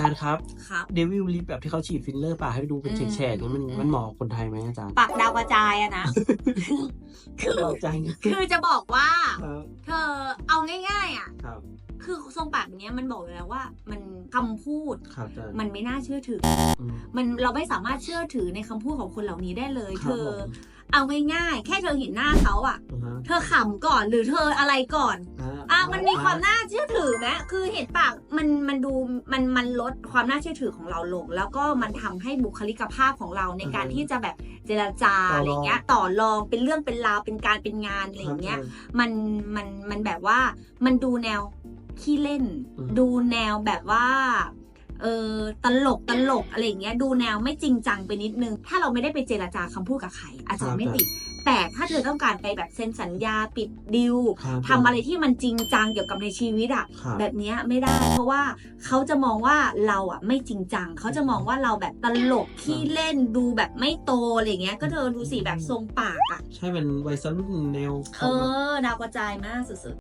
จารย์ครับครับ เดวิลลิปแบบที่เขาฉีดฟิลเลอร์ปากให้ดูเป็นอืมแฉกๆนี่มันอืมมันเหมาะกับคนไทยไหมอาจารย์ปากดาวกระจายอะนะ คือเราใจคือจะบอกว่า ครับเธอเอาง่าย ๆอะครับคือทรงปากเนี้ยมันบอกอยู่แล้วว่า มันคำพูด ครับอาจารย์มันไม่น่าเชื่อถือ อืมมันเราไม่สามารถเชื่อถือในคำพูดของคนเหล่านี้ได้เลย คเธรับอ ผมเอาง่ายๆแค่เธอเห็นหน้าเขาอะอ่าฮะเธอขำก่อนหรือเธออะไรก่อน อ่ะมันมีความน่าเชื่อถือไหมคือเห็นปากมันมันดูมันมันลดความน่าเชื่อถือของเราลง แล้วก็มันทำให้บุคลิกภาพของเราในการที่จะแบบเจรจาอะไรเงี้ย ต่อรองเป็นเรื่องเป็นราวเป็นการเป็นงานอะไรเงี้ย มันมันมันแบบว่ามันดูแนวขี้เล่น อืม ดูแนวแบบว่า เออตลกตลกอะไรอย่างเงี้ยดูแนวไม่จริงจังไปนิดนึง ถ้าเราไม่ได้ไปเจรจาคำพูดกับใครอาจจะไม่ติด แต่ถ้าเธอต้องการไปแบบเซ็นสัญญาปิดดิวครับทำอะไรที่มันจริงจังเกี่ยวกับในชีวิตอะครับแบบเนี้ยไม่ได้ เพราะว่าเขาจะมองว่าเราอะไม่จริงจังเขาจะมองว่าเราแบบตลกขี้เล่นดูแบบไม่โตอะไรเงี้ยก็เธอดูสิแบบทรงปากอะใช่เป็นวัยรุ่นแนวเออดาวกระจายมากสุดๆ